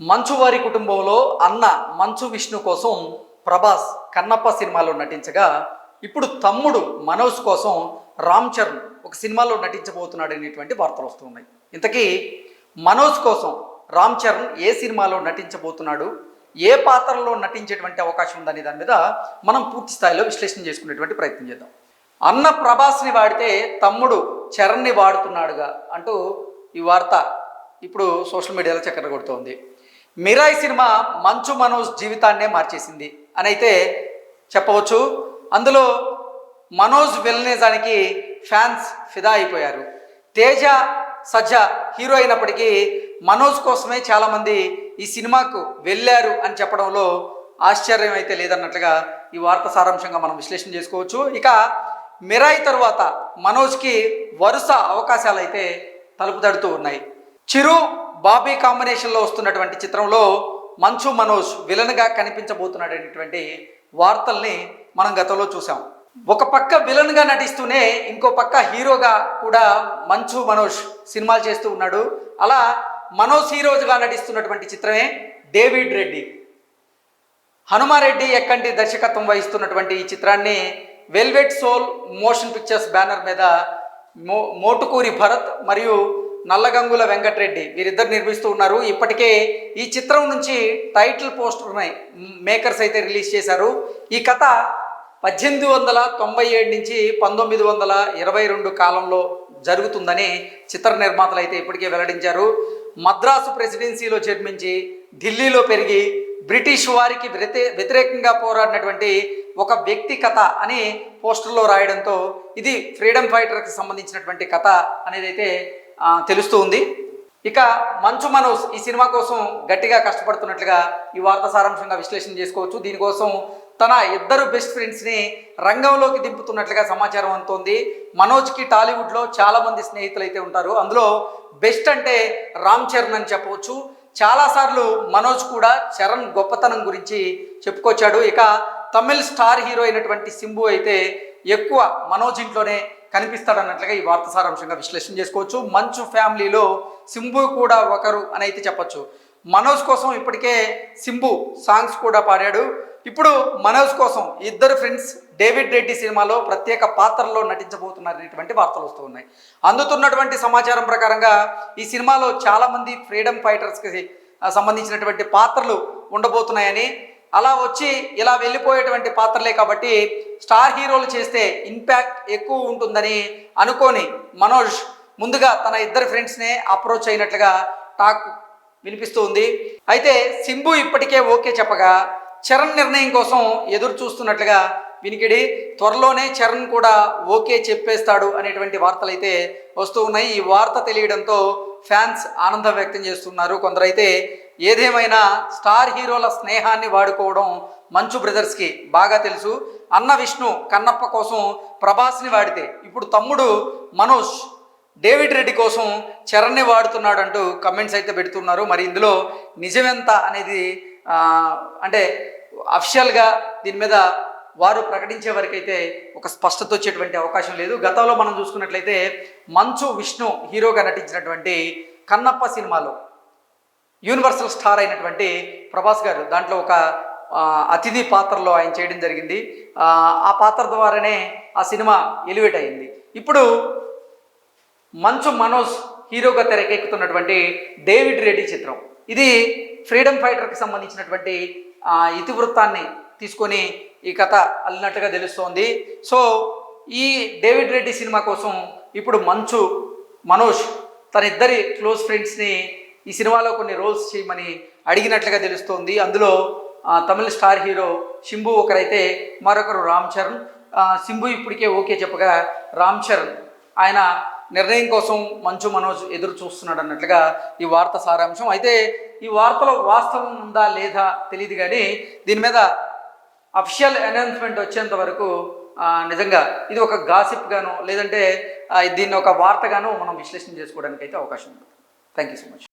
మంచు వారి కుటుంబంలో అన్న మంచు విష్ణు కోసం ప్రభాస్ కన్నప్ప సినిమాలో నటించగా ఇప్పుడు తమ్ముడు మనోజ్ కోసం రామ్ చరణ్ ఒక సినిమాలో నటించబోతున్నాడు అనేటువంటి వార్తలు వస్తున్నాయి ఇంతకీ మనోజ్ కోసం రామ్ చరణ్ ఏ సినిమాలో నటించబోతున్నాడు? ఏ పాత్రలో నటించేటువంటి అవకాశం ఉందనే దాని మీద మనం పూర్తి స్థాయిలో విశ్లేషణ చేసుకునేటువంటి ప్రయత్నం చేద్దాం. అన్న ప్రభాస్ని వాడితే తమ్ముడు చరణ్ని వాడుతున్నాడుగా అంటూ ఈ వార్త ఇప్పుడు సోషల్ మీడియాలో చక్కర కొడుతోంది. మిరాయి సినిమా మంచు మనోజ్ జీవితాన్నే మార్చేసింది. అని అయితే చెప్పవచ్చు. అందులో మనోజ్ విలనేజానికి ఫ్యాన్స్ ఫిదా అయిపోయారు. తేజ సజ్జ హీరో అయినప్పటికీ మనోజ్ కోసమే చాలామంది ఈ సినిమాకు వెళ్ళారు అని చెప్పడంలో ఆశ్చర్యం అయితే లేదన్నట్లుగా ఈ వార్త సారాంశంగా మనం విశ్లేషణ చేసుకోవచ్చు. ఇక మిరాయి తరువాత మనోజ్కి వరుస అవకాశాలు అయితే తలుపు తడుతూ ఉన్నాయి. చిరు బాబీ కాంబినేషన్లో వస్తున్నటువంటి చిత్రంలో మంచు మనోజ్ విలన్గా కనిపించబోతున్నాడు అనేటువంటి వార్తల్ని మనం గతంలో చూసాం ఒక పక్క విలన్గా నటిస్తూనే ఇంకో పక్క హీరోగా కూడా మంచు మనోజ్ సినిమాలు చేస్తూ ఉన్నాడు. అలా మనోజ్ హీరోజుగా నటిస్తున్నటువంటి చిత్రమే డేవిడ్ రెడ్డి. హనుమారెడ్డి ఎక్కంటి దర్శకత్వం వహిస్తున్నటువంటి ఈ చిత్రాన్ని Velvet Soul Motion Pictures banner మీద మో మోటుకూరి భరత్ మరియు నల్లగంగుల వెంకటరెడ్డి. వీరిద్దరు నిర్మిస్తూ ఉన్నారు. ఇప్పటికే ఈ చిత్రం నుంచి టైటిల్ పోస్టర్ ఉన్నాయి మేకర్స్ అయితే రిలీజ్ చేశారు. ఈ కథ పద్దెనిమిది వందల తొంభై ఏడు నుంచి పంతొమ్మిది వందల ఇరవై రెండు కాలంలో జరుగుతుందని చిత్ర నిర్మాతలు అయితే ఇప్పటికే వెల్లడించారు. మద్రాసు ప్రెసిడెన్సీలో జన్మించి ఢిల్లీలో పెరిగి బ్రిటిష్ వారికి వ్యతి వ్యతిరేకంగా పోరాడినటువంటి ఒక వ్యక్తి కథ అని పోస్టర్లో రాయడంతో ఇది ఫ్రీడమ్ ఫైటర్కి సంబంధించినటువంటి కథ అనేది అయితే తెలుస్తూ ఉంది. ఇక మంచు మనోజ్ ఈ సినిమా కోసం గట్టిగా కష్టపడుతున్నట్లుగా ఈ వార్త సారాంశంగా విశ్లేషణ చేసుకోవచ్చు. దీనికోసం తన ఇద్దరు బెస్ట్ ఫ్రెండ్స్ని రంగంలోకి దింపుతున్నట్లుగా సమాచారం అందుతోంది. మనోజ్కి టాలీవుడ్లో చాలామంది స్నేహితులు అయితే ఉంటారు. అందులో బెస్ట్ అంటే రామ్ చరణ్ అని చెప్పవచ్చు. చాలాసార్లు మనోజ్ కూడా చరణ్ గొప్పతనం గురించి చెప్పుకొచ్చాడు. ఇక తమిళ్ స్టార్ హీరో అయినటువంటి సింబు అయితే ఎక్కువ మనోజ్ ఇంట్లోనే కనిపిస్తాడన్నట్లుగా ఈ వార్త సారాంశంగా విశ్లేషణ చేసుకోవచ్చు. మంచు ఫ్యామిలీలో సింబు కూడా ఒకరు అని అయితే చెప్పొచ్చు. మనోజ్ కోసం ఇప్పటికే సింబు సాంగ్స్ కూడా పాడాడు. ఇప్పుడు మనోజ్ కోసం ఇద్దరు ఫ్రెండ్స్ డేవిడ్ రెడ్డి సినిమాలో ప్రత్యేక పాత్రలో నటించబోతున్నారనేటువంటి వార్తలు వస్తూ ఉన్నాయి. అందుతున్నటువంటి సమాచారం ప్రకారంగా ఈ సినిమాలో చాలామంది ఫ్రీడమ్ ఫైటర్స్కి సంబంధించినటువంటి పాత్రలు ఉండబోతున్నాయని అలా వచ్చి ఇలా వెళ్ళిపోయేటువంటి పాత్రలే కాబట్టి స్టార్ హీరోలు చేస్తే ఇంపాక్ట్ ఎక్కువ ఉంటుందని అనుకొని మనోజ్ ముందుగా తన ఇద్దరు ఫ్రెండ్స్నే అప్రోచ్ అయినట్లుగా టాక్ వినిపిస్తూ ఉంది. అయితే సింబు ఇప్పటికే ఓకే చెప్పగా చరణ్ నిర్ణయం కోసం ఎదురు చూస్తున్నట్లుగా వినికిడి. త్వరలోనే చరణ్ కూడా ఓకే చెప్పేస్తాడు అనేటువంటి వార్తలు అయితే వస్తూ ఉన్నాయి. ఈ వార్త తెలియడంతో ఫ్యాన్స్ ఆనందం వ్యక్తం చేస్తున్నారు కొందరైతే. ఏదేమైనా స్టార్ హీరోల స్నేహాన్ని వాడుకోవడం మంచు బ్రదర్స్కి బాగా తెలుసు. అన్న విష్ణు కన్నప్ప కోసం ప్రభాస్ని వాడితే ఇప్పుడు తమ్ముడు మనోజ్ డేవిడ్ రెడ్డి కోసం చరణ్ని వాడుతున్నాడంటూ కమెంట్స్ అయితే పెడుతున్నారు. మరి ఇందులో నిజమెంత అనేది అంటే అఫిషియల్గా దీని మీద వారు ప్రకటించే వరకైతే ఒక స్పష్టత వచ్చేటువంటి అవకాశం లేదు. గతంలో మనం చూసుకున్నట్లయితే మంచు విష్ణు హీరోగా నటించినటువంటి కన్నప్ప సినిమాలో యూనివర్సల్ స్టార్ అయినటువంటి ప్రభాస్ గారు. దాంట్లో ఒక అతిథి పాత్రలో ఆయన చేయడం జరిగింది. ఆ, పాత్ర ద్వారానే ఆ సినిమా ఎలివేట్ అయింది. ఇప్పుడు మంచు మనోజ్ హీరోగా తెరకెక్కుతున్నటువంటి డేవిడ్ రెడ్డి చిత్రం. ఇది ఫ్రీడమ్ ఫైటర్కి సంబంధించినటువంటి ఇతివృత్తాన్ని తీసుకొని ఈ కథ అల్లినట్టుగా తెలుస్తోంది. సో ఈ డేవిడ్ రెడ్డి సినిమా కోసం ఇప్పుడు మంచు మనోజ్ తన ఇద్దరి క్లోజ్ ఫ్రెండ్స్ని ఈ సినిమాలో కొన్ని రోల్స్ చేయమని అడిగినట్లుగా తెలుస్తోంది. అందులో తమిళ స్టార్ హీరో శింబు ఒకరైతే మరొకరు రామ్ చరణ్. శింబు ఇప్పటికే ఓకే చెప్పగా రామ్ చరణ్. ఆయన నిర్ణయం కోసం మంచు మనోజ్ ఎదురు చూస్తున్నాడు అన్నట్లుగా ఈ వార్త సారాంశం. అయితే ఈ వార్తలో వాస్తవం ఉందా లేదా తెలియదు కానీ దీని మీద అఫిషియల్ అనౌన్స్మెంట్ వచ్చేంత వరకు నిజంగా ఇది ఒక గాసిప్ గాను లేదంటే దీన్ని ఒక వార్తగాను మనం విశ్లేషణ చేసుకోవడానికి అయితే అవకాశం ఉంది. Thank you so much.